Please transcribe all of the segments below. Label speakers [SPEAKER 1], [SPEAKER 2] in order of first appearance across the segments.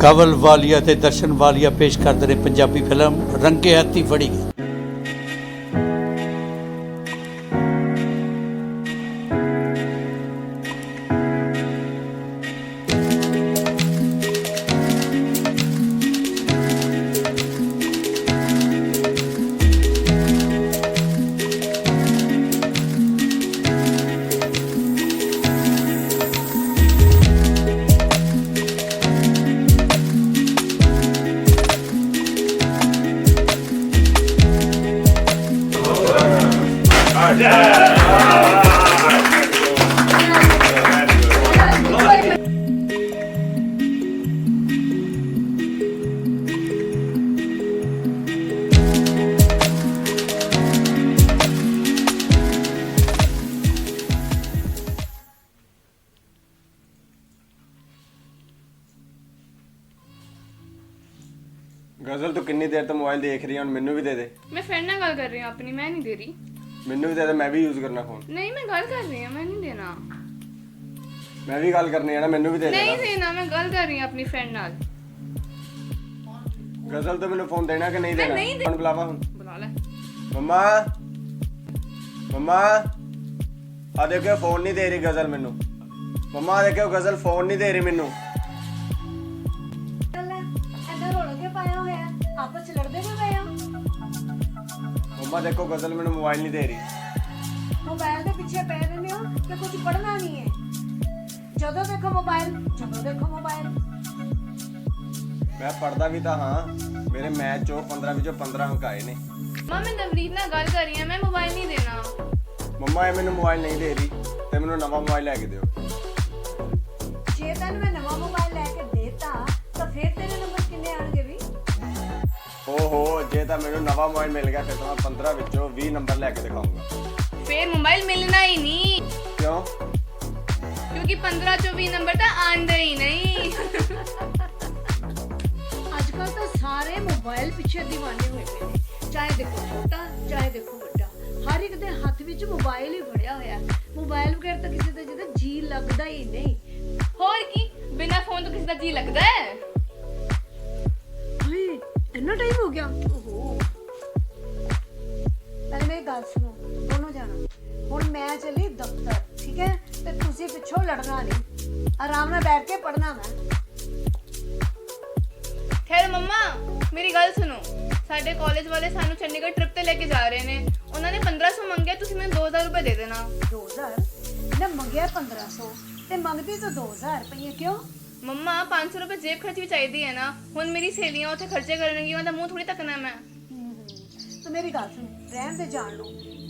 [SPEAKER 1] ਕਵਲ ਵਾਲੀਆ ਤੇ ਦਰਸ਼ਨ ਵਾਲੀਆ ਪੇਸ਼ ਕਰਦੇ ਨੇ ਪੰਜਾਬੀ ਫਿਲਮ ਰੰਗੇ ਹੱਥੀ ਫੜੀ ਗਈ।
[SPEAKER 2] ਗਜ਼ਲ ਤੂੰ ਕਿੰਨੀ ਦੇਰ ਤੋਂ ਮੋਬਾਈਲ ਦੇਖ ਰਹੀ ਹੈ ਹੁਣ ਮੈਨੂੰ ਵੀ ਦੇ ਦੇ।
[SPEAKER 3] ਮੈਂ ਫਰੈਂਡ ਨਾਲ ਗੱਲ ਕਰ ਰਹੀ ਹਾਂ ਆਪਣੀ ਮੈਂ ਨਹੀਂ ਦੇ ਰਹੀ।
[SPEAKER 2] ਮੈਨੂੰ ਵੀ ਦੇ ਦੇ ਮੈਂ ਵੀ ਯੂਜ਼ ਕਰਨਾ ਫੋਨ
[SPEAKER 3] ਨਹੀਂ ਮੈਂ ਗੱਲ ਕਰ ਰਹੀ ਹਾਂ ਮੈਂ ਨਹੀਂ ਦੇਣਾ।
[SPEAKER 2] ਮੈਂ ਵੀ ਗੱਲ ਕਰਨੀ ਹੈ ਨਾ ਮੈਨੂੰ ਵੀ ਦੇ
[SPEAKER 3] ਨਹੀਂ
[SPEAKER 2] ਦੇ
[SPEAKER 3] ਦੇਣਾ ਮੈਂ ਗੱਲ ਕਰ ਰਹੀ ਹਾਂ ਆਪਣੀ ਫਰੈਂਡ ਨਾਲ।
[SPEAKER 2] ਗਜ਼ਲ ਤੂੰ ਮੈਨੂੰ ਫੋਨ ਦੇਣਾ ਕਿ ਨਹੀਂ ਦੇਣਾ?
[SPEAKER 3] ਨਹੀਂ ਦੇ-
[SPEAKER 2] ਹੁਣ ਬੁਲਾਵਾ ਹੁਣ।
[SPEAKER 3] ਬੁਲਾ ਲੈ।
[SPEAKER 2] ਮੰਮਾ ਮੰਮਾ ਆ ਦੇਖਿਓ ਫੋਨ ਨਹੀਂ ਦੇ ਰਹੀ ਗਜ਼ਲ ਮੈਨੂੰ। ਮੰਮਾ ਦੇਖਿਓ ਗਜ਼ਲ ਫੋਨ ਨਹੀਂ ਦੇ ਰਹੀ ਮੈਨੂੰ।
[SPEAKER 4] ਆਪਸ ਚ ਲੜਦੇ ਕਿਉਂ ਪਏ ਆ?
[SPEAKER 2] ਮੰਮਾ ਦੇਖੋ ਗਜ਼ਲ ਮੈਨੂੰ ਮੋਬਾਈਲ ਨਹੀਂ ਦੇ ਰਹੀ।
[SPEAKER 4] ਮੋਬਾਈਲ ਦੇ ਪਿੱਛੇ ਪੈ ਰਹਿੰਦੇ ਹੋ ਕਿ ਕੁਝ ਪੜ੍ਹਨਾ ਨਹੀਂ ਹੈ। ਜਦੋਂ ਦੇਖੋ ਮੋਬਾਈਲ ਜਦੋਂ ਦੇਖੋ ਮੋਬਾਈਲ
[SPEAKER 2] ਮੈਂ ਪੜਦਾ ਵੀ ਤਾਂ ਹਾਂ ਮੇਰੇ ਮੈਥ ਚੋਂ 15 ਵਿੱਚੋਂ 15 ਅੰਕ ਆਏ ਨੇ।
[SPEAKER 3] ਮਾਂ ਮੈਂ ਨਵਰੀਤ ਨਾਲ ਗੱਲ ਕਰ ਰਹੀ ਹਾਂ ਮੈਂ ਮੋਬਾਈਲ ਨਹੀਂ ਦੇਣਾ।
[SPEAKER 2] ਮੰਮਾ ਇਹ ਮੈਨੂੰ ਮੋਬਾਈਲ ਨਹੀਂ ਦੇ ਰਹੀ ਤੇ ਮੈਨੂੰ ਨਵਾਂ ਮੋਬਾਈਲ ਲੈ ਕੇ ਦਿਓ।
[SPEAKER 4] ਜੇ ਤੈਨੂੰ ਮੈਂ ਨਵਾਂ ਮੋਬਾਈਲ ਤਾਂ
[SPEAKER 2] ਮੈਨੂੰ ਨਵਾਂ ਮੋਬਾਈਲ ਮਿਲ ਗਿਆ ਫਿਰ ਤਾਂ ਮੈਂ 15 ਵਿੱਚੋਂ 20 ਨੰਬਰ ਲੈ ਕੇ ਦਿਖਾਊਂਗਾ
[SPEAKER 3] ਫੇਰ ਮੋਬਾਈਲ ਮਿਲਣਾ ਹੀ ਨਹੀਂ।
[SPEAKER 2] ਕਿਉਂ?
[SPEAKER 3] ਕਿਉਂਕਿ 15 ਚੋਂ 20 ਨੰਬਰ ਤਾਂ ਆਂਦੇ ਹੀ ਨਹੀਂ।
[SPEAKER 4] ਅੱਜ ਕੱਲ ਤਾਂ ਸਾਰੇ ਮੋਬਾਈਲ ਪਿੱਛੇ دیਵਾਨੇ ਹੋਏ ਪਏ ਨੇ। ਚਾਹੇ ਦੇਖੋ ਛੋਟਾ ਚਾਹੇ ਦੇਖੋ ਵੱਡਾ। ਹਰ ਇੱਕ ਦੇ ਹੱਥ ਵਿੱਚ ਮੋਬਾਈਲ ਹੀ ਫੜਿਆ ਹੋਇਆ। ਮੋਬਾਈਲ ਵਗੈਰ ਤਾਂ ਕਿਸੇ ਦਾ ਜਿਹਦਾ ਜੀ ਲੱਗਦਾ ਹੀ ਨਹੀਂ।
[SPEAKER 3] ਹੋਰ ਕੀ? ਬਿਨਾ ਫੋਨ ਤੋਂ ਕਿਸੇ ਦਾ ਜੀ ਲੱਗਦਾ ਹੈ?
[SPEAKER 4] ਹਾਏ ਇੰਨਾ ਟਾਈਮ ਹੋ ਗਿਆ। ਗੱਲ ਸੁਣੋ ਦੋਨੋਂ ਜਾਣਾ। ਹੁਣ ਮੈਂ ਚਲੀ ਦਫ਼ਤਰ ਠੀਕ ਹੈ? ਤੇ ਤੁਸੀਂ ਪਿੱਛੋਂ ਲੜਨਾ ਨਹੀਂ। ਆਰਾਮ ਨਾਲ ਬੈਠ ਕੇ ਪੜਨਾ ਮੈਂ
[SPEAKER 3] ਖੈਰ ਮੰਮਾ ਮੇਰੀ ਗੱਲ ਸੁਣੋ। ਸਾਡੇ ਕਾਲਜ ਵਾਲੇ ਸਾਨੂੰ ਚੰਡੀਗੜ੍ਹ ਟ੍ਰਿਪ ਤੇ ਲੈ ਕੇ ਜਾ ਰਹੇ ਨੇ। ਉਹਨਾਂ ਨੇ 1500 ਮੰਗਿਆ ਤੁਸੀਂ ਮੈਨੂੰ 2000 ਰੁਪਏ ਦੇ ਦੇਣਾ।
[SPEAKER 4] 2000 ਨਾ ਮੰਗਿਆ 1500 ਤੇ ਮੰਗਦੀ ਤਾਂ 2000 ਰੁਪਏ ਕਿਉਂ?
[SPEAKER 3] ਮੰਮਾ 500 ਰੁਪਏ ਜੇਬ ਖਰਚ ਵੀ ਚਾਹੀਦੀ ਹੈ ਨਾ। ਹੁਣ ਮੇਰੀ ਸਹੇਲੀਆਂ ਉੱਥੇ ਖਰਚੇ ਕਰਨਗੀਆਂ ਉਹਦਾ ਮੂੰਹ ਥੋੜੀ ਤੱਕਣਾ ਮੈਂ।
[SPEAKER 4] ਹਮ, ਤੂੰ ਮੇਰੀ ਗੱਲ ਸੁਣ ਰਹਿਣ ਦੇ ਜਾਣ ਨੂੰ।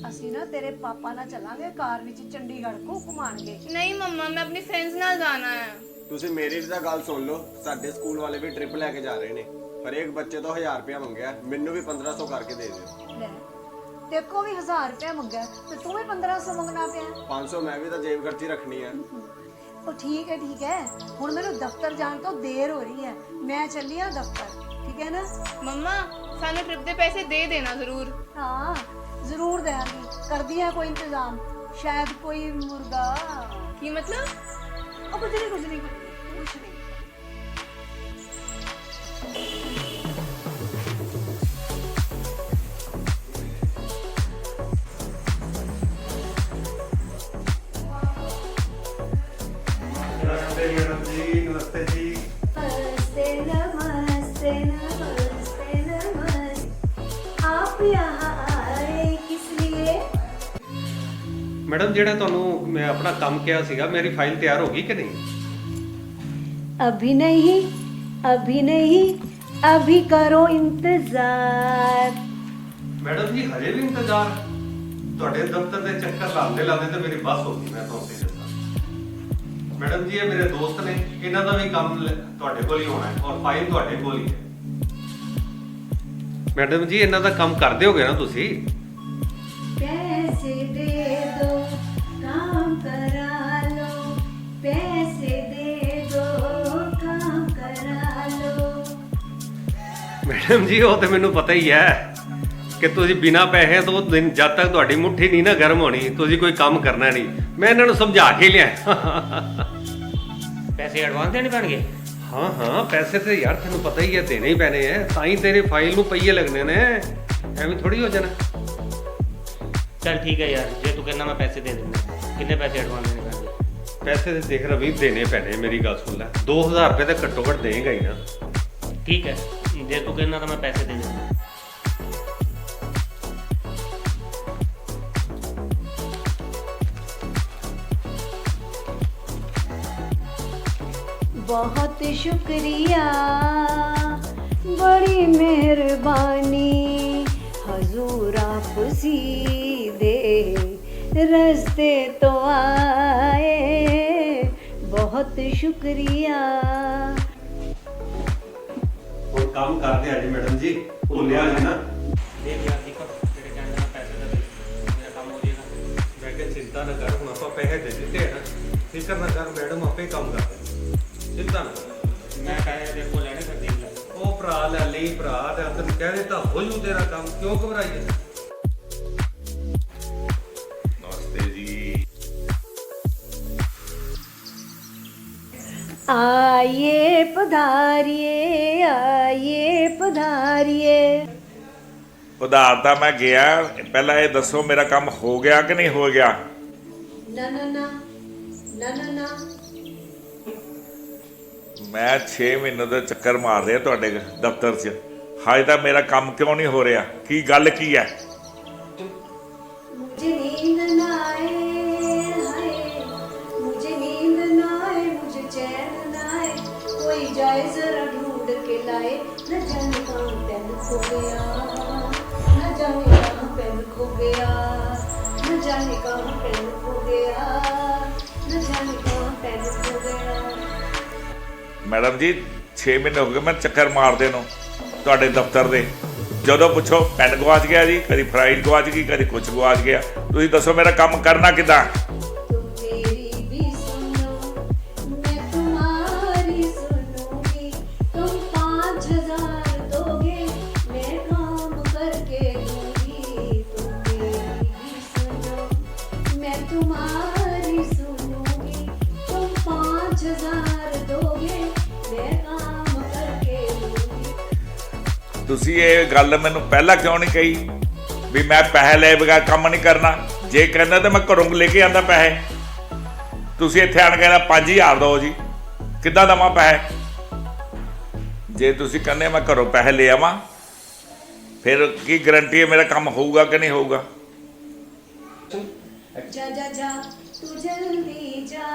[SPEAKER 4] ਅਸੀਂ ਨਾ ਤੇਰੇ ਪਾਪਾ ਨਾਲ ਚੱਲਾਂਗੇ ਕਾਰ ਵਿੱਚ ਚੰਡੀਗੜ੍ਹ ਕੋ ਘੁਮਾਣਗੇ।
[SPEAKER 3] ਨਹੀਂ ਮੰਮਾ ਮੈਂ ਆਪਣੀ ਫਰੈਂਡਸ ਨਾਲ ਜਾਣਾ ਹੈ
[SPEAKER 2] ਤੁਸੀਂ ਮੇਰੀ ਵੀ ਤਾਂ ਗੱਲ ਸੁਣ ਲਓ ਸਾਡੇ ਸਕੂਲ ਵਾਲੇ ਵੀ ਟ੍ਰਿਪ ਲੈ ਕੇ ਜਾ ਰਹੇ ਨੇ। ਹਰੇਕ ਬੱਚੇ ਤੋਂ 1000 ਰੁਪਇਆ ਮੰਗਿਆ ਮੈਨੂੰ ਵੀ 1500 ਕਰਕੇ ਦੇ ਦਿਓ।
[SPEAKER 4] ਲੈ ਕੋ ਵੀ 1000 ਰੁਪਏ ਮੰਗਿਆ ਤੇ ਤੂੰ ਵੀ 1500 ਮੰਗਣਾ ਪਿਆ।
[SPEAKER 2] 500 ਮੈਂ ਵੀ ਤਾਂ ਜੇਬ ਖਰਚੀ ਰੱਖਣੀ ਆ।
[SPEAKER 4] ਉਹ ਠੀਕ ਹੈ ਠੀਕ ਹੈ। ਹੁਣ ਮੈਨੂੰ ਦਫ਼ਤਰ ਜਾਣ ਤੋਂ ਦੇਰ ਹੋ ਰਹੀ ਹੈ। ਮੈਂ ਚੱਲੀ ਆ ਦਫ਼ਤਰ ਠੀਕ ਹੈ ਨਾ?
[SPEAKER 3] ਮੰਮਾ ਸਾਨੂੰ ਟ੍ਰਿਪ ਦੇ ਪੈਸੇ ਦੇ ਦੇਣਾ ਜ਼ਰੂਰ
[SPEAKER 4] ਹਾਂ ਜ਼ਰੂਰ ਦੇਵਾਂਗੀ ਕਰਦੀ ਆ ਕੋਈ ਇੰਤਜ਼ਾਮ ਸ਼ਾਇਦ ਕੋਈ ਮੁਰਗਾ
[SPEAKER 3] ਕੀ ਮਤਲਬ
[SPEAKER 4] ਉਹ ਕੁਝ ਨਹੀਂ ਕੁਝ ਨਹੀਂ ਕੁਝ ਨਹੀਂ ਕੁਛ ਨਹੀਂ
[SPEAKER 5] नमस्ते मैडम जी नमस्ते जी ਮੈਡਮ ਜਿਹੜਾ ਤੁਹਾਨੂੰ ਮੈਂ ਆਪਣਾ ਕੰਮ ਕਿਹਾ ਸੀਗਾ ਮੇਰੀ ਫਾਈਲ ਤਿਆਰ ਹੋ ਗਈ ਕਿ ਨਹੀਂ
[SPEAKER 4] अभी नहीं अभी नहीं अभी करो इंतजार
[SPEAKER 5] ਮੈਡਮ ਜੀ ਹਜੇ ਵੀ ਇੰਤਜ਼ਾਰ ਤੁਹਾਡੇ ਦਫ਼ਤਰ ਦੇ ਚੱਕਰ ਲਾਉਂਦੇ ਲਾਉਂਦੇ ਤੇ ਮੇਰੀ ਬੱਸ ਹੋ ਗਈ ਮੈਂ ਤੁਹਾਨੂੰ ਸਹੀ ਦੱਸਾਂ ਮੈਡਮ ਜੀ ਇਹ ਮੇਰੇ ਦੋਸਤ ਨੇ ਇਹਨਾਂ ਦਾ ਵੀ ਕੰਮ ਲ- ਤੁਹਾਡੇ ਕੋਲ ਹੀ ਹੋਣਾ ਹੈ ਔਰ ਫਾਈਲ ਤੁਹਾਡੇ ਕੋਲ ਹੀ ਹੈ ਮੈਡਮ ਜੀ ਇਹਨਾਂ ਦਾ ਕੰਮ ਕਰ ਦਿਓਗੇ ਨਾ ਤੁਸੀਂ
[SPEAKER 4] पैसे दे दो काम करा लो पैसे दे दो काम करा लो
[SPEAKER 5] ਮੈਡਮ ਜੀ ਉਹ ਤੇ ਮੈਨੂੰ ਪਤਾ ਹੀ ਹੈ ਕਿ ਤੁਸੀਂ ਬਿਨਾ ਪੈਸੇ ਤੋਂ ਦਿਨ ਜਦ ਤੱਕ ਤੁਹਾਡੀ ਮੁੱਠੀ ਨਹੀਂ ਨਾ ਗਰਮ ਹੋਣੀ ਤੁਸੀਂ ਕੋਈ ਕੰਮ ਕਰਨਾ ਨਹੀਂ ਮੈਂ ਇਹਨਾਂ ਨੂੰ ਸਮਝਾ ਕੇ ਲਿਆ
[SPEAKER 6] ਪੈਸੇ ਐਡਵਾਂਸ ਦੇਣੇ ਪੈਣਗੇ
[SPEAKER 5] ਹਾਂ ਹਾਂ ਪੈਸੇ ਤੇ ਯਾਰ ਤੈਨੂੰ ਪਤਾ ਹੀ ਹੈ ਦੇਣੇ ਹੀ ਪੈਣੇ ਐ ਤਾਂ ਹੀ ਤੇਰੇ ਫਾਈਲ ਨੂੰ ਪਈਏ ਲੱਗਣੇ ਨੇ ਐਵੇਂ ਥੋੜੀ ਹੋ ਜਾਣਾ
[SPEAKER 6] ਚੱਲ ਠੀਕ ਹੈ ਯਾਰ ਜੇ ਤੂੰ ਕਹਿੰਦਾ ਮੈਂ ਪੈਸੇ ਦੇ ਦਿੰਦਾ ਕਿੰਨੇ ਪੈਸੇ ਐਡਵਾਂਸ ਦੇਣੇ ਪੈਣਗੇ
[SPEAKER 5] ਪੈਸੇ ਤੇ ਦੇਖ ਰਵੀ ਦੇਣੇ ਪੈਣੇ ਮੇਰੀ ਗੱਲ ਸੁਣ ਲੈ 2000 ਰੁਪਏ ਤਾਂ ਘੱਟੋ ਘੱਟ ਦੇਗਾ ਹੀ ਨਾ
[SPEAKER 6] ਠੀਕ ਹੈ ਜੇ ਤੂੰ ਕਹਿੰਦਾ ਤਾਂ ਮੈਂ ਪੈਸੇ ਦੇ ਦਿੰਦਾ
[SPEAKER 4] बहुत शुक्रिया बड़ी मेहरबानी हजूर आप सीधे ਰਸਤੇ ਤੋਂ ਆਏ। ਬਹੁਤ ਸ਼ੁਕਰੀਆ।
[SPEAKER 5] ਹੁਣ ਕੰਮ ਕਰਦੇ ਆ ਜੀ ਮੈਡਮ ਜੀ। ਭੁੱਲਿਆ ਜੀ ਨਾ।
[SPEAKER 6] ਦੇਖ
[SPEAKER 5] ਕਰ ਮੈਡਮ ਆਪੇ ਕੰਮ ਕਰਦੇ। ਚਿੰਤਾ ਨਾ
[SPEAKER 6] ਮੈਂ ਪੈਸੇ ਦੇ ਲੈਣੇ ਫਿਰ
[SPEAKER 5] ਉਹ ਭਰਾ ਲੈ ਲਈ ਭਰਾ ਤੇ ਤੈਨੂੰ ਕਹਿ ਦਿੱਤਾ ਹੋ ਜੂ ਤੇਰਾ ਕੰਮ। ਕਿਉਂ ਘਬਰਾਈਏ
[SPEAKER 4] ਆਈਏ ਪਧਾਰੀਏ ਆਈਏ ਪਧਾਰੀਏ
[SPEAKER 7] ਉਧਾਰ ਮੈਂ ਗਿਆ ਪਹਿਲਾਂ ਇਹ ਦੱਸੋ ਮੇਰਾ ਕੰਮ ਹੋ ਗਿਆ ਕਿ ਨਹੀਂ ਹੋ ਗਿਆ
[SPEAKER 4] ਨਾ ਨਾ ਨਾ ਨਾ ਨਾ
[SPEAKER 7] ਮੈਂ 6 ਮਹੀਨੇ ਦਾ ਚੱਕਰ ਮਾਰ ਰਿਹਾ ਤੁਹਾਡੇ ਦਫ਼ਤਰ 'ਚ ਹਾਲੇ ਤਾਂ ਮੇਰਾ ਕੰਮ ਕਿਉਂ ਨਹੀਂ ਹੋ ਰਿਹਾ ਕੀ ਗੱਲ ਕੀ ਹੈ ਮੈਡਮ ਜੀ 6 ਮਹੀਨੇ ਹੋ ਗਏ ਮੈਂ ਚੱਕਰ ਮਾਰਦੇ ਨੂੰ ਤੁਹਾਡੇ ਦਫ਼ਤਰ ਦੇ। ਜਦੋਂ ਪੁੱਛੋ, ਪੈਨ ਗਵਾਚ ਗਿਆ ਜੀ, ਕਦੀ ਫਰਾਈਡ ਗਵਾਚ ਗਈ, ਕਦੀ ਕੁਛ ਗਵਾਚ ਗਿਆ। ਤੁਸੀਂ ਦੱਸੋ ਮੇਰਾ ਕੰਮ ਕਰਨਾ ਕਿਦਾਂ? ਤੁਸੀਂ ਇਹ ਗੱਲ ਮੈਨੂੰ ਪਹਿਲਾਂ ਕਿਉਂ ਨਹੀਂ ਕਹੀ ਵੀ ਮੈਂ ਪੈਸੇ ਲਏ ਬਗੈਰ ਕੰਮ ਨਹੀਂ ਕਰਨਾ ਜੇ ਕਹਿੰਦਾ ਤਾਂ ਮੈਂ ਘਰੋਂ ਲੈ ਕੇ ਆਂਦਾ ਪੈਸੇ ਤੁਸੀਂ ਇੱਥੇ ਆਣ ਕੇ ਨਾ 5000 ਦਿਓ ਜੀ ਕਿੱਦਾਂ ਦਵਾਂ ਪੈਸੇ ਜੇ ਤੁਸੀਂ ਕਹਿੰਦੇ ਮੈਂ ਘਰੋਂ ਪੈਸੇ ਲੈ ਆਵਾਂ ਫਿਰ ਕੀ ਗਰੰਟੀ ਹੈ ਮੇਰਾ ਕੰਮ ਹੋਊਗਾ ਕਿ ਨਹੀਂ ਹੋਊਗਾ
[SPEAKER 4] जा जा जा तू जल्दी जा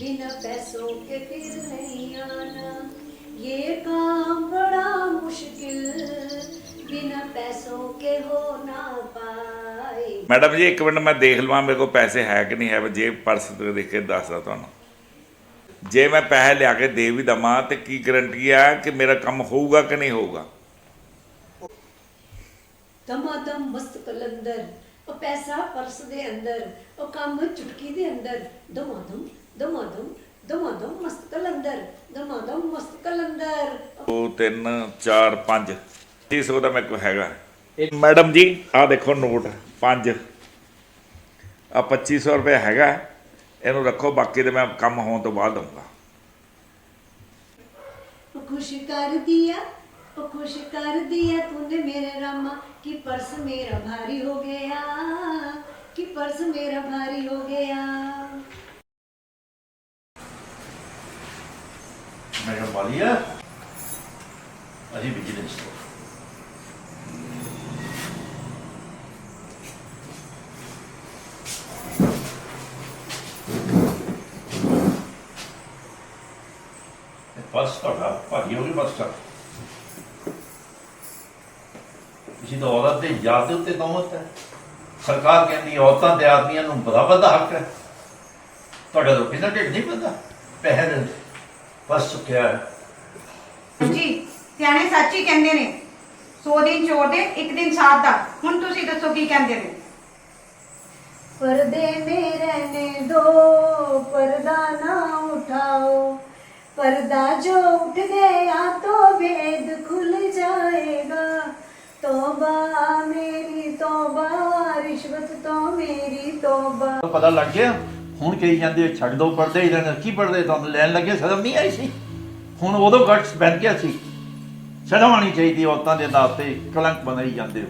[SPEAKER 4] बिना पैसों के फिर नहीं आना ये काम बड़ा मुश्किल बिना पैसों के हो ना पाए
[SPEAKER 7] ਮੈਡਮ ਜੀ ਇੱਕ ਮਿੰਟ ਮੈਂ ਦੇਖ ਲਵਾਂ ਮੇਰੇ ਕੋਲ ਪੈਸੇ ਹੈ ਕਿ ਨਹੀਂ ਹੈ ਜੇਬ ਪਰਸ ਤੇ ਦੇਖ ਕੇ ਦੱਸਦਾ ਤੁਹਾਨੂੰ ਜੇ ਮੈਂ ਪੈਸੇ ਲਿਆ ਕੇ ਦੇ ਵੀ ਦਵਾਂ ਤੇ ਕੀ ਗਰੰਟੀ ਹੈ ਕਿ ਮੇਰਾ ਕੰਮ ਹੋਊਗਾ ਕਿ ਨਹੀਂ ਹੋਊਗਾ
[SPEAKER 4] ਦਮਾਦਮ ਮਸਤ ਕਲੰਦਰ ਉਹ ਪੈਸਾ ਪਰਸ ਦੇ ਅੰਦਰ ਉਹ ਕੰਮ ਚੁਟਕੀ ਦੇ ਅੰਦਰ ਦਮਾਦਮ ਦਮਾਦਮ
[SPEAKER 7] ਮੈਡਮ ਜੀ ਆ ਦੇਖੋ ਨੋਟ ਪੰਜ ਆ 2500 ਰੁਪਏ ਹੈਗਾ ਇਹਨੂੰ ਰੱਖੋ ਬਾਕੀ ਤੇ ਮੈਂ ਕੰਮ ਹੋਣ ਤੋਂ ਬਾਅਦ ਦਊਂਗਾ
[SPEAKER 4] खुश कर दिया ओ खुश कर दिया तूने मेरे रामा कि पर्स मेरा भारी हो गया कि पर्स मेरा भारी हो गया
[SPEAKER 8] ਮੈਡਮ ਵਾਲੀਆ ਅਸੀਂ ਵਿਜੀਲੈਂਸ ਤੋਂ। ਬਸ ਤੁਹਾਡਾ ਭਾਰੀ ਹੋ ਗਈ ਬਸ ਕਰ ਤੁਸੀਂ ਤਾਂ ਔਰਤ ਦੇ ਯਾਦ ਦੇ ਉੱਤੇ ਦੌਮਤ ਹੈ। ਸਰਕਾਰ ਕਹਿੰਦੀ ਔਰਤਾਂ ਤੇ ਆਦਮੀਆਂ ਨੂੰ ਬਰਾਬਰ ਦਾ ਹੱਕ ਹੈ। ਤੁਹਾਡਾ ਤਾਂ ਕਿੰਨਾ ਢਿੱਡ ਨਹੀਂ ਪੈਂਦਾ ਪਹਿਲ ਬਸ ਚੁੱਕਿਆ ਹੈ
[SPEAKER 9] ਜੀ ਸਿਆਣੇ ਸੱਚ ਹੀ ਕਹਿੰਦੇ ਨੇ 100 ਦਿਨ ਚੋਰ ਦੇ ਇੱਕ ਦਿਨ ਸਾਧ ਦਾ ਹੁਣ ਤੁਸੀਂ ਦੱਸੋ ਕੀ ਕਹਿੰਦੇ ਨੇ
[SPEAKER 4] पर्दे में रहने दो पर्दा ना उठाओ पर्दा जो उठ गया तो भेद खुल जाएगा तौबा मेरी तौबा रिश्वत तो मेरी तौबा
[SPEAKER 8] ਪਤਾ ਲੱਗ ਗਿਆ ਹੁਣ ਕਹੀ ਜਾਂਦੇ ਹੋ, ਛੱਡ ਦੋ ਪਰਦੇ ਇਹਨਾਂ ਨੇ ਕੀ ਪਰਦੇ ਤੁਹਾਨੂੰ ਲੈਣ ਲੱਗੇ ਸ਼ਰਮ ਨਹੀਂ ਆਈ ਸੀ? ਹੁਣ ਉਦੋਂ ਗਟਸ ਬਣ ਗਿਆ ਸੀ। ਸ਼ਰਮ ਆਉਣੀ ਚਾਹੀਦੀ ਔਰਤਾਂ ਦੇ ਨਾਂ ਤੇ ਕਲੰਕ ਬਣਾਈ ਜਾਂਦੇ ਹੋ।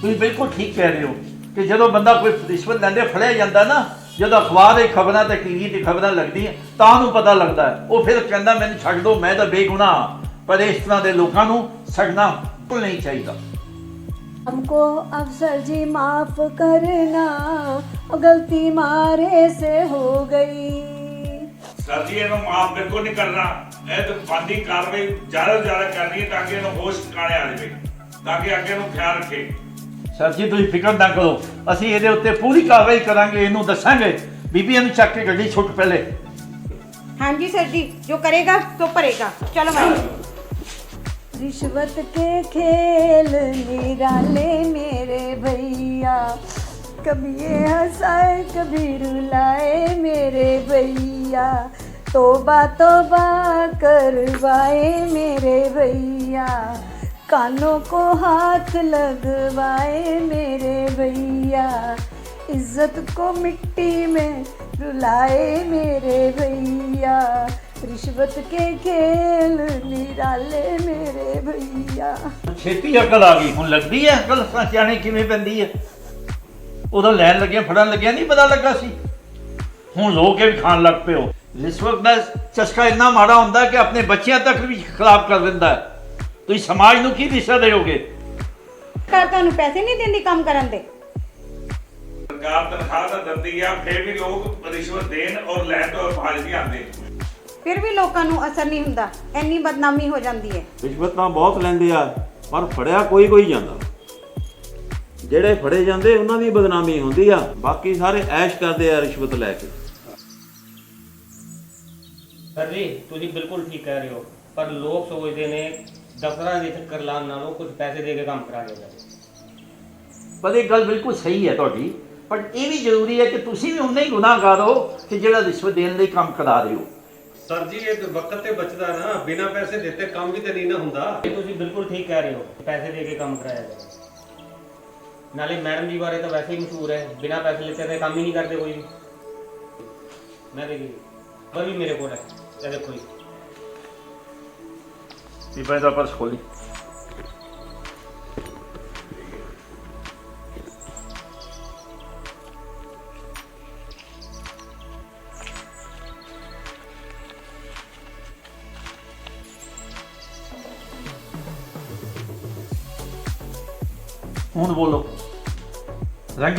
[SPEAKER 8] ਤੁਸੀਂ ਬਿਲਕੁਲ ਠੀਕ ਕਹਿ ਰਹੇ ਹੋ ਕਿ ਜਦੋਂ ਬੰਦਾ ਕੋਈ ਰਿਸ਼ਵਤ ਲੈਂਦੇ ਫੜਿਆ ਜਾਂਦਾ ਨਾ ਜਦੋਂ ਅਖਬਾਰ ਦੇ ਖਬਰਾਂ ਤੇ ਟੀਵੀ ਦੀ ਖਬਰਾਂ ਲੱਗਦੀਆਂ ਤਾਂ ਉਹਨੂੰ ਪਤਾ ਲੱਗਦਾ ਉਹ ਫਿਰ ਕਹਿੰਦਾ ਮੈਨੂੰ ਛੱਡ ਦਿਓ ਮੈਂ ਤਾਂ ਬੇਗੁਨਾਹ ਪਰ ਇਸ ਤਰ੍ਹਾਂ ਦੇ ਲੋਕਾਂ ਨੂੰ ਛੱਡਣਾ ਭੁੱਲ ਨਹੀਂ ਚਾਹੀਦਾ।
[SPEAKER 4] हमको अफसर जी माफ करना गलती मारे से हो गई
[SPEAKER 7] ਸਰ ਜੀ ਇਹਨੂੰ ਮਾਫ ਬਿਲਕੁਲ ਨਹੀਂ ਕਰਨਾ ਇਹ ਤਾਂ ਬੰਦੀ ਕਾਰਵਾਈ ਜ਼ਿਆਦਾ ਤੋਂ ਜ਼ਿਆਦਾ ਕਰਨੀ ਹੈ ਤਾਂ ਕਿ ਇਹਨੂੰ ਹੋਸ਼ ਟਿਕਾਣੇ ਆ ਜਾਵੇ ਤਾਂ ਕਿ ਅੱਗੇ ਨੂੰ ਖਿਆਲ ਰੱਖੇ
[SPEAKER 8] ਸਰ ਜੀ ਤੁਸੀਂ ਫਿਕਰ ਨਾ ਕਰੋ ਅਸੀਂ ਇਹਦੇ ਉੱਤੇ ਪੂਰੀ ਕਾਰਵਾਈ ਕਰਾਂਗੇ ਇਹਨੂੰ ਦੱਸਾਂਗੇ ਬੀਬੀ ਇਹਨੂੰ ਚੱਕ ਕੇ ਗੱਡੀ ਛੁੱਟ ਪਹਿਲੇ
[SPEAKER 9] हाँ जी सर जी जो करेगा तो पड़ेगा चलो मैं
[SPEAKER 4] रिश्वत के खेल निराले मेरे भैया। कभी ये हंसाए, कभी रुलाए मेरे भैया। तो तोबा तोबा करवाए मेरे भैया। कानों को हाथ लगवाए मेरे भैया। इज़्ज़त को मिट्टी में रुलाए मेरे भैया। ਰਿਸ਼ਵਤ ਕੇ ਖੇਲ ਨਿਰਾਲੇ ਮੇਰੇ ਭਈਆ।
[SPEAKER 8] ਛੇਤੀ ਅਕਲ ਆ ਗਈ। ਹੁਣ ਲੱਗਦੀ ਹੈ ਅਕਲ? ਸਿਆਣੇ ਕਿਵੇਂ ਪੈਂਦੀ ਹੈ ਉਦੋਂ ਲੈਣ ਲੱਗਿਆ ਫੜਨ ਲੱਗਿਆ ਨਹੀਂ ਪਤਾ ਲੱਗਾ ਸੀ। ਹੁਣ ਲੋ ਕੇ ਵੀ ਖਾਣ ਲੱਗ ਪਿਓ ਰਿਸ਼ਵਤ ਦਾ ਚਸਕਾ ਇੰਨਾ ਮਾੜਾ ਹੁੰਦਾ ਕਿ ਆਪਣੇ ਬੱਚਿਆਂ ਤੱਕ ਵੀ ਖਿਲਾਫ ਕਰ ਦਿੰਦਾ ਹੈ ਤੁਸੀਂ ਸਮਾਜ ਨੂੰ ਕੀ ਦਿਸ਼ਾ ਦੇਓਗੇ?
[SPEAKER 9] ਕਰ ਤੁਹਾਨੂੰ ਪੈਸੇ ਨਹੀਂ ਦਿੰਦੀ ਕੰਮ ਕਰਨ ਦੇ।
[SPEAKER 7] ਸਰਕਾਰ ਤਨਖਾਹ ਤਾਂ ਦਿੰਦੀ ਆ ਫਿਰ ਵੀ ਲੋਕ ਰਿਸ਼ਵਤ ਦੇਣ ਔਰ ਲੈਣ ਤੋਂ ਬਾਜ ਆਉਂਦੇ।
[SPEAKER 9] ਫਿਰ ਵੀ ਲੋਕਾਂ ਨੂੰ ਅਸਰ ਨਹੀਂ ਹੁੰਦਾ। ਇੰਨੀ ਬਦਨਾਮੀ ਹੋ ਜਾਂਦੀ ਹੈ।
[SPEAKER 10] ਰਿਸ਼ਵਤ ਤਾਂ ਬਹੁਤ ਲੈਂਦੇ ਆ ਪਰ ਫੜਿਆ ਕੋਈ ਕੋਈ ਜਾਂਦਾ। ਜਿਹੜੇ ਫੜੇ ਜਾਂਦੇ ਉਹਨਾਂ ਦੀ ਬਦਨਾਮੀ ਹੁੰਦੀ ਆ। ਬਾਕੀ ਸਾਰੇ ਐਸ਼ ਕਰਦੇ ਆ ਰਿਸ਼ਵਤ ਲੈ ਕੇ।
[SPEAKER 6] ਸਰ ਜੀ ਤੁਸੀਂ ਬਿਲਕੁਲ ਠੀਕ ਕਹਿ ਰਹੇ ਹੋ। ਪਰ ਲੋਕ ਸੋਚਦੇ ਨੇ ਦਫ਼ਤਰਾਂ ਦੇ ਚੱਕਰ ਲਾਉਣ ਨਾਲੋਂ ਕੁਝ ਪੈਸੇ ਦੇ ਕੇ ਕੰਮ ਕਰਾ ਲਿਆ ਜਾਵੇ।
[SPEAKER 8] ਪਰ ਇਹ ਗੱਲ ਬਿਲਕੁਲ ਸਹੀ ਹੈ ਤੁਹਾਡੀ। ਪਰ ਇਹ ਵੀ ਜ਼ਰੂਰੀ ਹੈ ਕਿ ਤੁਸੀਂ ਵੀ ਉਨਾ ਹੀ ਗੁਨਾਹਗਾਰ ਹੋ ਕਿ ਜਿਹੜਾ ਰਿਸ਼ਵਤ ਦੇਣ ਲਈ ਕੰਮ ਕਰਾ ਰਹੇ ਹੋ।
[SPEAKER 5] ਸਰ ਜੀ ਇਹ ਵਕਤ ਤੇ ਬਚਦਾ ਨਾ। ਬਿਨਾਂ ਪੈਸੇ ਦਿੱਤੇ ਕੰਮ ਵੀ ਤੇ ਨਹੀਂ ਨਾ ਹੁੰਦਾ।
[SPEAKER 6] ਇਹ ਤੁਸੀਂ ਬਿਲਕੁਲ ਠੀਕ ਕਹਿ ਰਹੇ ਹੋ। ਪੈਸੇ ਦੇ ਕੇ ਕੰਮ ਕਰਾਇਆ ਜਾਵੇ। ਨਾਲੇ ਮੈਡਮ ਜੀ ਬਾਰੇ ਤਾਂ ਵੈਸੇ ਹੀ ਮਸ਼ਹੂਰ ਹੈ। ਬਿਨਾਂ ਪੈਸੇ ਲਿੱਤੇ ਤੇ ਕੰਮ ਹੀ ਨਹੀਂ ਕਰਦੇ ਕੋਈ ਵੀ। ਮੈਂ ਦੇਖੀ ਪਰ ਵੀ ਮੇਰੇ ਕੋਲ ਹੈ। ਇਹ ਦੇਖੋ ਜੀ।
[SPEAKER 8] ਬੀਬਾ ਦਾ ਪਰਸ ਖੋਲੀ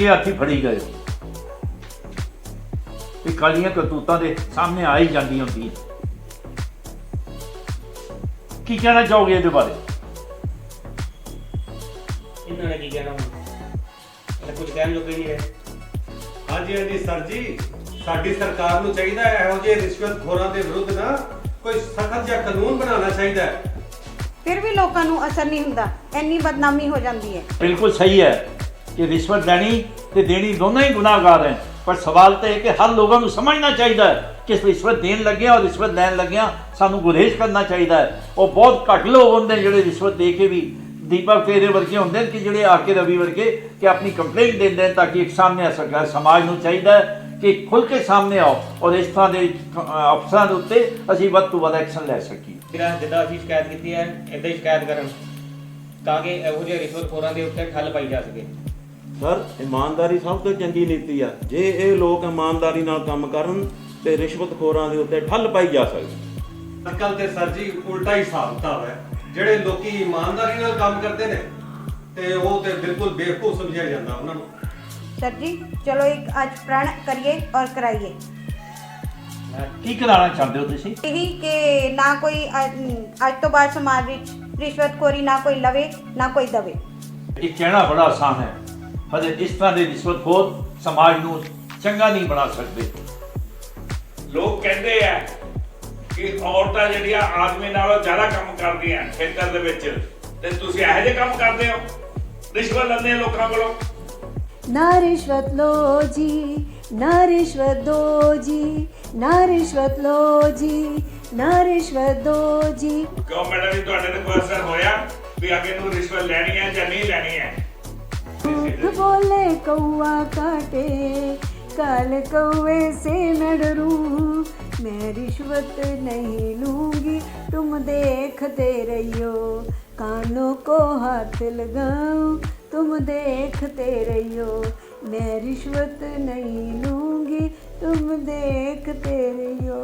[SPEAKER 8] ਰੰਗੇ ਹੱਥੀ ਫੜੀ ਗਏ? ਇਹ ਕਾਲੀਆਂ ਕਰਤੂਤਾਂ ਦੇ ਸਾਹਮਣੇ ਆ ਹੀ ਜਾਂਦੀਆਂ ਹੁੰਦੀਆਂ ਕੀ ਕਹਿਣਾ ਚਾਹੋਗੇ ਇਹਦੇ ਬਾਰੇ?
[SPEAKER 6] ਇਹਨਾਂ ਨੇ ਕੀ ਕਹਿਣਾ ਹੁਣ? ਇਹ ਕੁਝ ਕਹਿਣ ਜੋਗੇ ਹੀ ਨਹੀਂ ਰਹੇ।
[SPEAKER 5] ਹਾਂਜੀ ਹਾਂਜੀ ਸਰ ਜੀ ਸਾਡੀ ਸਰਕਾਰ ਨੂੰ ਚਾਹੀਦਾ ਹੈ ਇਹੋ ਜਿਹੇ ਰਿਸ਼ਵਤਖੋਰਾਂ ਦੇ ਵਿਰੁੱਧ ਨਾ ਕੋਈ ਸਖਤ ਜਿਹਾ ਕਾਨੂੰਨ ਬਣਾਉਣਾ ਚਾਹੀਦਾ ਹੈ।
[SPEAKER 9] ਫਿਰ ਵੀ ਲੋਕਾਂ ਨੂੰ ਅਸਰ ਨਹੀਂ ਹੁੰਦਾ। ਇੰਨੀ ਬਦਨਾਮੀ ਹੋ ਜਾਂਦੀ ਹੈ।
[SPEAKER 8] ਬਿਲਕੁਲ ਸਹੀ ਹੈ। ਕਿ ਰਿਸ਼ਵਤ ਲੈਣੀ ਤੇ ਦੇਣੀ ਦੋਨਾਂ ਹੀ ਗੁਨਾਹਗਾਰ ਹੈ ਪਰ ਸਵਾਲ ਤਾਂ ਇਹ ਕਿ ਹਰ ਲੋਕਾਂ ਨੂੰ ਸਮਝਣਾ ਚਾਹੀਦਾ ਹੈ ਕਿ ਰਿਸ਼ਵਤ ਦੇਣ ਲੱਗਿਆ ਔਰ ਰਿਸ਼ਵਤ ਲੈਣ ਲੱਗਿਆ ਸਾਨੂੰ ਗੁਰੇਜ਼ ਕਰਨਾ ਚਾਹੀਦਾ ਹੈ। ਉਹ ਬਹੁਤ ਘੱਟ ਲੋਕ ਹੁੰਦੇ ਨੇ ਜਿਹੜੇ ਰਿਸ਼ਵਤ ਦੇ ਕੇ ਵੀ ਦੀਪਕ ਤੇਰੇ ਵਰਗੇ ਹੁੰਦੇ ਨੇ ਕਿ ਜਿਹੜੇ ਆ ਕੇ ਰਵੀ ਵਰਗੇ ਕਿ ਆਪਣੀ ਕੰਪਲੇਂਟ ਦਿੰਦੇ ਨੇ ਤਾਂ ਕਿ ਇੱਕ ਸਾਹਮਣੇ ਆ ਸਕਦਾ ਸਮਾਜ ਨੂੰ ਚਾਹੀਦਾ ਕਿ ਖੁੱਲ ਕੇ ਸਾਹਮਣੇ ਆਓ ਔਰ ਇਸ ਤਰ੍ਹਾਂ ਦੇ ਅਫਸਰਾਂ ਦੇ ਉੱਤੇ ਅਸੀਂ ਵੱਧ ਤੋਂ ਵੱਧ ਐਕਸ਼ਨ ਲੈ ਸਕੀਏ।
[SPEAKER 6] ਜਿਹੜਾ ਜਿੱਦਾਂ ਅਸੀਂ ਸ਼ਿਕਾਇਤ ਕੀਤੀ ਹੈ ਇਦਾਂ ਹੀ ਸ਼ਿਕਾਇਤ ਕਰਨ। ਤਾਂ ਕਿ ਇਹੋ ਜਿਹੇ ਰਿਸ਼ਵਤਖੋਰਾਂ ਦੇ ਉੱਤੇ ਠੱਲ ਪਾਈ ਜਾ ਸਕੇ।
[SPEAKER 10] ਸਰ ਇਮਾਨਦਾਰੀ ਸਭ ਤੋਂ ਚੰਗੀ ਨੀਤੀ ਆ। ਜੇ ਇਹ ਲੋਕ ਇਮਾਨਦਾਰੀ ਨਾਲ ਕੰਮ ਕਰਨ ਤੇ ਰਿਸ਼ਵਤਖੋਰਾਂ ਦੇ ਉੱਤੇ ਠੱਲ ਪਾਈ ਜਾ ਸਕਦੀ।
[SPEAKER 5] ਅੱਜਕੱਲ ਤੇ ਸਰ ਜੀ ਉਲਟਾ ਹੀ ਹਿਸਾਬ ਕਿਤਾਬ ਹੈ ਜਿਹੜੇ ਲੋਕੀ ਇਮਾਨਦਾਰੀ ਨਾਲ ਕੰਮ ਕਰਦੇ ਨੇ ਤੇ ਉਹ ਤੇ ਬਿਲਕੁਲ ਬੇਵਕੂਫ ਸਮਝਿਆ ਜਾਂਦਾ ਉਹਨਾਂ ਨੂੰ।
[SPEAKER 9] ਸਰ ਜੀ ਚਲੋ ਇੱਕ ਅੱਜ ਪ੍ਰਣ ਕਰੀਏ ਔਰ ਕਰਾਈਏ।
[SPEAKER 8] ਕੀ ਕਰਾਉਣਾ ਚਾਹੁੰਦੇ ਹੋ ਤੁਸੀਂ?
[SPEAKER 9] ਇਹੀ ਕਿ ਨਾ ਕੋਈ ਅੱਜ ਅੱਜ ਤੋਂ ਬਾਅਦ ਸਮਾਜ ਵਿੱਚ ਰਿਸ਼ਵਤਖੋਰੀ ਨਾ ਕੋਈ ਲਵੇ ਨਾ ਕੋਈ ਦਵੇ।
[SPEAKER 8] ਇਹ ਕਹਿਣਾ ਬੜਾ ਆਸਾਨ ਹੈ। ਹਜੇ ਇਸ ਤਰ੍ਹਾਂ ਦੇ ਰਿਸ਼ਵਤਖੋਰ ਸਮਾਜ ਨੂੰ ਚੰਗਾ ਨਹੀਂ ਬਣਾ ਸਕਦੇ।
[SPEAKER 7] ਲੋਕ ਕਹਿੰਦੇ ਆ ਕਿ ਔਰਤਾਂ ਜਿਹੜੀਆਂ ਆਦਮੀ ਨਾਲੋਂ ਜ਼ਿਆਦਾ ਕੰਮ ਕਰਦੀਆਂ ਖੇਤਰ ਦੇ ਵਿੱਚ ਤੇ ਤੁਸੀਂ ਇਹੋ ਜਿਹੇ ਕੰਮ ਕਰਦੇ ਹੋ? ਰਿਸ਼ਵਤ ਲੈਂਦੇ ਲੋਕਾਂ ਕੋਲੋਂ?
[SPEAKER 4] ਨਾ ਰਿਸ਼ਵਤ ਲੋ ਜੀ ਨਾ ਰਿਸ਼ਵਤ ਦੋ ਜੀ ਨਾ ਰਿਸ਼ਵਤ ਲੋ ਜੀ ਨਾ ਦੋ ਜੀ।
[SPEAKER 7] ਕਿਉਂ ਮੈਡਮ ਜੀ ਤੁਹਾਡੇ ਤੇ ਕੋਈ ਅਸਰ ਹੋਇਆ ਵੀ ਅੱਗੇ ਨੂੰ ਰਿਸ਼ਵਤ ਲੈਣੀ ਹੈ ਜਾਂ ਨਹੀਂ ਲੈਣੀ ਹੈ?
[SPEAKER 4] झूठ बोले कौआ काटे, काले कौए से न डरूं मैं रिश्वत नहीं लूँगी, तुम देखते रहियो। कानों को हाथ लगाऊँ, तुम देखते रहियो। मैं रिश्वत नहीं लूँगी तुम देखते रहियो।